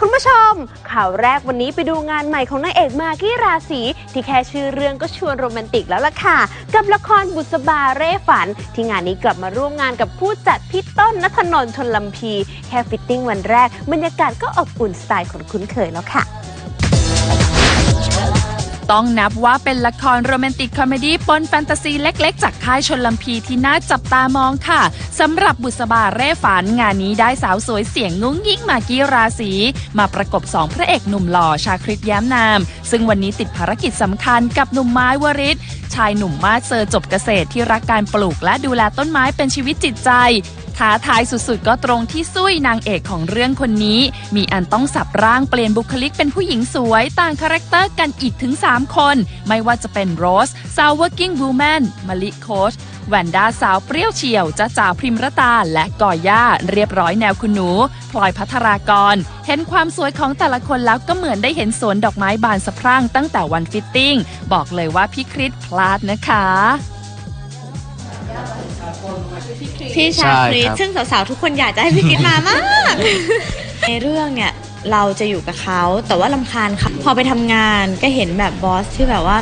คุณผู้ชม ข่าวแรกวันนี้ไปดูงานใหม่ของนางเอกมากกี้ราศีที่แค่ชื่อเรื่องก็ชวนโรแมนติกแล้วล่ะค่ะ กับละครบุษบาเร่ฝัน ที่งานนี้กลับมาร่วมงานกับผู้จัดพี่ต้นนัทนนท์ชนลำพี แค่ฟิตติ้งวันแรกบรรยากาศก็อบอุ่นสไตล์คนคุ้นเคยแล้วค่ะ ต้องนับว่าเป็นละครโรแมนติกคอมเมดี้ปนแฟนตาซีเล็กๆ จากค่ายชนลำพีที่น่าจับตามองค่ะสำหรับบุษบาเร่ฝันงานนี้ได้สาวสวยเสียงงุ้งยิ่งมากี้ราศีมาประกบสองพระเอกหนุ่มหล่อชาคริตแย้มนาม ซึ่งวันนี้ติดภารกิจสำคัญกับหนุ่มไม้วริศชายหนุ่มมาเซอร์จบเกษตรที่รักการปลูกและดูแลต้นไม้เป็นชีวิตจิตใจท้าทายสุดๆ ก็ตรงที่ซุยนางเอกของเรื่องคนนี้ มีอันต้องสับร่างเปลี่ยนบุคลิกเป็นผู้หญิงสวยต่างคาแรคเตอร์กันอีกถึง 3 คน ไม่ว่าจะเป็นโรสสาว working woman มะลิโคชแวนด้าสาวเปรี้ยวเฉียวจ้าจ๋าพริมรตา และก่อย่า เรียบร้อยแนวคุณหนู พลอยพัทรากร เห็นความสวยของแต่ละคนแล้วก็เหมือนได้เห็นสวนดอกไม้บานสะพรั่งตั้งแต่วันฟิตติ้ง บอกเลยว่าพี่คริสพลาดนะคะ พี่ชาคริสใช่ครับ ซึ่งสาวๆทุกคนอยากจะให้พี่คริสมามาก ในเรื่องเนี่ยเราจะอยู่กับเขาแต่ว่าลำคาญเขาพอไปทำงานก็เห็นแบบบอสที่แบบว่า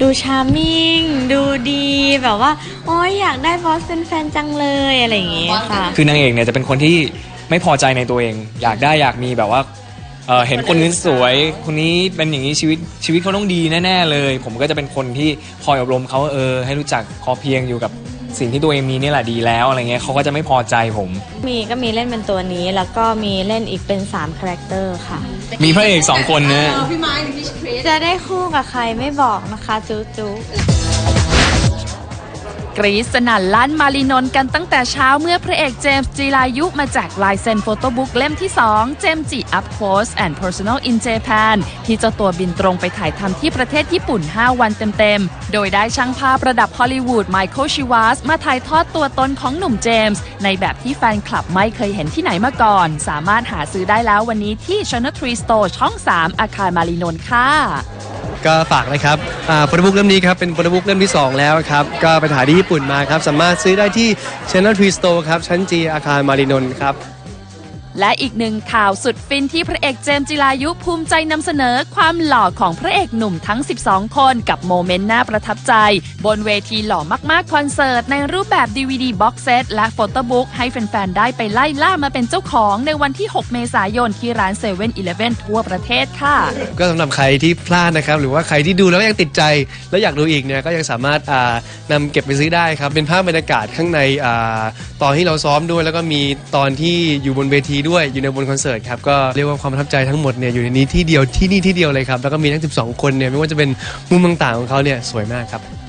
ดูชาร์มมิ่งดูดีแบบว่าโอ้ยอยากได้บอสเป็นแฟนจังเลยอะไรอย่างงี้ค่ะ คือนางเอกเนี่ยจะเป็นคนที่ไม่พอใจในตัวเอง อยากได้อยากมีแบบว่าเอ่อเห็นคนนี้สวย คนนี้เป็นอย่างนี้ชีวิตชีวิตเขาต้องดีแน่ ๆ เลย ผมก็จะเป็นคนที่คอยอบรมเขาเออให้รู้จักพอเพียงอยู่กับ สิ่งที่ตัวเองมีนี่แหละดีแล้วอะไรเงี้ยเขาก็จะไม่พอใจผม มีก็มีเล่นเป็นตัวนี้แล้วก็มีเล่นอีกเป็น3คาแรคเตอร์ค่ะ มีพระเอกสองคนนะจะได้คู่กับใครไม่บอกนะคะจูจู กรีสนั่นลั่นมารีนนกันตั้งแต่เช้าเมื่อพระเอกเจมส์จีรายุมาแจกลายเซ็นโฟโต้บุ๊กเล่มที่ 2 เจมส์จี Up Close and Personal in Japan ที่เจ้าตัวบินตรงไปถ่ายทำที่ประเทศญี่ปุ่น 5 วันเต็มๆ โดยได้ช่างภาพระดับฮอลลีวูดไมเคิลชิวาสมาถ่ายทอดตัวตนของหนุ่มเจมส์ในแบบที่แฟนคลับไม่เคยเห็นที่ไหนมาก่อน สามารถหาซื้อได้แล้ววันนี้ที่ Channel 3 Store ช่อง 3 อาคารมารีนนค่ะ ก็ฝากนะครับโฟโต้บุ๊กเล่มนี้ครับเป็นโฟโต้บุ๊กเล่มที่ 2 แล้วครับก็ไปถ่ายที่ญี่ปุ่นมาครับสามารถซื้อได้ที่ Channel 3 Store ครับชั้นจีอาคารมารีนนท์ครับ และอีกหนึ่งข่าวสุดฟินที่พระเอกเจมส์จิรายุภูมิใจนำเสนอความหล่อของพระเอกหนุ่มทั้ง 12 คนกับโมเมนต์น่าประทับใจ บนเวทีหล่อมากๆคอนเสิร์ต ในรูปแบบ DVD Box Set และโฟโต้บุ๊กให้แฟน ๆ ได้ไปไล่ล่ามาเป็นเจ้าของในวันที่ 6 เมษายนที่ร้าน7 e เ e ่ e อทั่วประเทศค่ะ ก็สำหรับใครที่พลาดนะครับ หรือว่าใครที่ดูแล้วยังติดใจ แล้วอยากดูอีกเนี่ยก็ยังสามารถอ่านำเก็บไปซื้อได้ครับเป็นภาพบรรยากาศข้างในอาตอนที่เราซ้อมด้วยแล้วก็มีตอนที่อยู่บนเวทีด้วยอยู่ในบนคอนเสิร์ตครับก็เรียกว่าความประทับใจทั้งหมดเนี่ยอยู่ในนี้ที่เดียวที่นี่ที่เดียวเลยครับแล้วก็มีทั้ง 12 คนเนี่ยไม่ว่าจะเป็นมุมต่างๆของเขาเนี่ยสวยมากครับ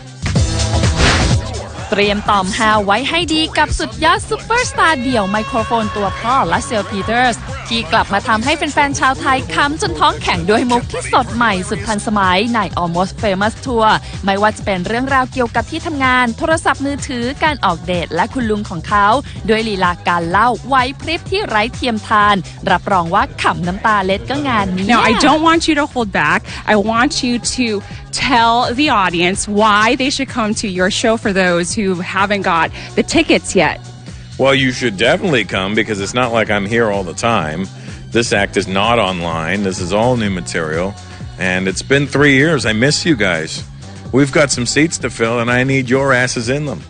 เตรียมตอมฮาไว้ให้ดีกับสุดยอดซูเปอร์สตาร์เดี่ยวไมโครโฟนตัวพ่อและเซลพีเตอร์ส ที่กลับมาทำให้แฟนๆชาวไทยค้ำจนท้องแข็งด้วยมุกที่สดใหม่สุดทันสมัยใน Almost Famous Tour ไม่ว่าจะเป็นเรื่องราวเกี่ยวกับที่ทำงาน โทรศัพท์มือถือการออกเดทและคุณลุงของเขาด้วยลีลาการเล่าไว้พริบที่ไร้เทียมทาน รับรองว่าขำน้ำตาเล็ดก็งานนี้ Now, I don't want you to hold back. I want you to tell the audience why they should come to your show for those who haven't got the tickets yet. Well, you should definitely come because it's not like I'm here all the time. This act is not online. This is all new material. And it's been three years. I miss you guys. We've got some seats to fill, and I need your asses in them.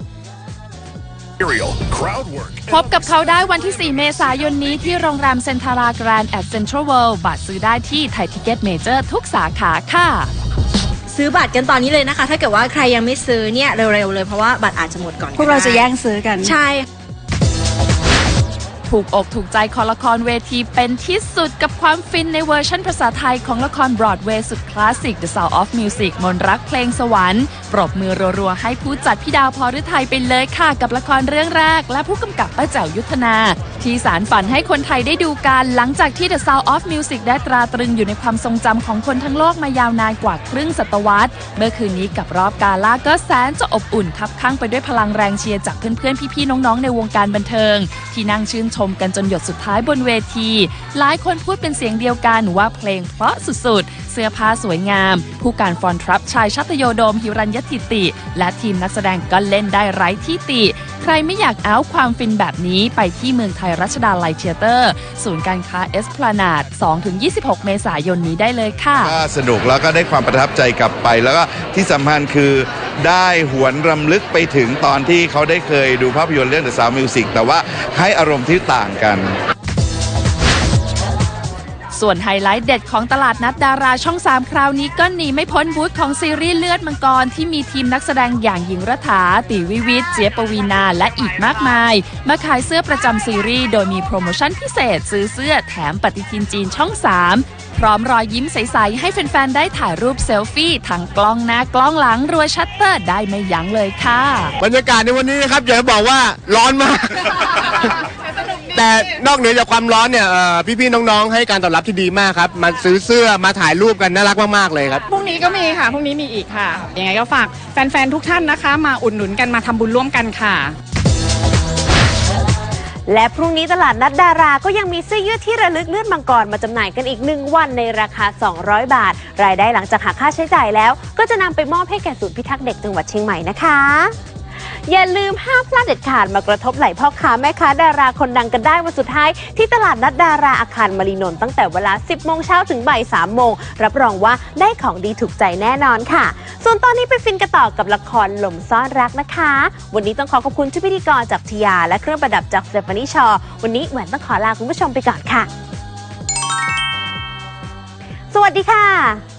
Crowd work. พบกับเขาได้วันที่ 4 เมษายนนี้ที่โรงแรมเซนทาราแกรนด์แอดเซ็นทรัลเวิลด์บัตรซื้อได้ที่ไทยทิเก็ตเมเจอร์ทุกสาขาค่ะ ซื้อบัตรกันตอนนี้เลยนะคะ ถ้าเกิดว่าใครยังไม่ซื้อเนี่ยเร็วๆเลยเพราะว่าบัตรอาจจะหมดก่อนพวกเราจะแย่งซื้อกัน ใช่ ถูกอกถูกใจคอละครเวทีเป็นที่สุดกับความฟินในเวอร์ชันภาษาไทยของละครบรอดเวย์สุดคลาสสิก The Sound of Music มนต์รักเพลงสวรรค์ ปรบมือรัวๆ ให้ผู้จัดพี่ดาวพรฤทัยไปเลยค่ะ กับละครเรื่องแรก และผู้กำกับป้าแจ๋วยุทธนา ที่สารฝันให้คนไทยได้ดูกัน หลังจากที่ The Sound of Music ได้ตราตรึงอยู่ในความทรงจำของคนทั้งโลกมายาวนานกว่าครึ่งศตวรรษ เมื่อคืนนี้กับรอบกาล่าก็แสนจะอบอุ่นทับข้างไปด้วยพลังแรงเชียร์จากเพื่อนๆ พี่ๆ น้องๆ ในวงการบันเทิง ที่นั่งชื่นชมกันจนหยดสุดท้ายบนเวที หลายคนพูดเป็นเสียงเดียวกันว่าเพลงเพราะสุดๆ เสื้อผ้าสวยงาม ผู้การฟอนทรัพย์ชายชัตโยโดมฮิรัญยติติ และทีมนักแสดงก็เล่นได้ไร้ที่ติ ใครไม่อยากเอาความฟินแบบนี้ไปที่เมืองไทยรัชดาลัยเชียเตอร์ ศูนย์การค้าเอสพลานาด 2-26 เมษายนนี้ได้เลยค่ะ ก็สนุกแล้วก็ได้ความประทับใจกลับไป แล้วก็ที่สำคัญคือได้หวนรำลึกไปถึงตอนที่เขาได้เคยดูภาพยนตร์เรื่อง The Sound Music แต่ว่าให้อารมณ์ที่ต่างกัน ส่วนไฮไลท์เด็ดของตลาดนัดดาราช่อง 3 คราวนี้ก็หนีไม่พ้นบูธของซีรีส์เลือดมังกร ที่มีทีมนักแสดงอย่างหญิงรัฐาตีวิวิทย์เจี๊ยบปวีนา และอีกมากมาย มาขายเสื้อประจำซีรีส์โดยมีโปรโมชั่นพิเศษซื้อเสื้อแถมปฏิทินจีนช่อง 3 พร้อมรอยยิ้มใส ๆ ให้แฟน ๆ ได้ถ่ายรูปเซลฟี่ทั้งกล้องหน้ากล้องหลังรัวชัตเตอร์ได้ไม่ยั้งเลยค่ะ บรรยากาศในวันนี้นะครับอยากจะบอกว่าร้อนมาก แต่นอกเหนือจากความร้อนเนี่ยเอ่อพี่ๆน้องๆให้การตอบรับที่ดีมากครับ มาซื้อเสื้อมาถ่ายรูปกันน่ารักมากๆเลยครับ พรุ่งนี้ก็มีค่ะพรุ่งนี้มีอีกค่ะ ยังไงก็ฝากแฟนๆทุกท่านนะคะ มาอุดหนุนกันมาทำบุญร่วมกันค่ะ และพรุ่งนี้ตลาดนัดดาราก็ยังมีเสื้อยืดที่ระลึกเลือดมังกรมาจำหน่ายกันอีก 1 วันในราคา 200 บาท รายได้หลังจากหักค่าใช้จ่ายแล้ว ก็จะนำไปมอบให้แก่ศูนย์พิทักษ์เด็กจังหวัดเชียงใหม่นะคะ อย่าลืมห้ามพลาดเด็ดขาดมากระทบไหลพ่อค้าแม่ค้าดาราคนดังกันได้วันสุดท้าย ที่ตลาดนัดดาราอาคารมารีนนท์ตั้งแต่เวลา 10 โมงเช้าถึงบ่าย 3 โมง รับรองว่าได้ของดีถูกใจแน่นอนค่ะ ส่วนตอนนี้ไปฟินกันต่อกับละครหล่มซ่อนรักนะคะ วันนี้ต้องขอขอบคุณที่พิธีกรจากทียา และเครื่องประดับจากเตฟานีชอวันนี้แหวนต้องขอลาคุณผู้ชมไปก่อนค่ะ สวัสดีค่ะ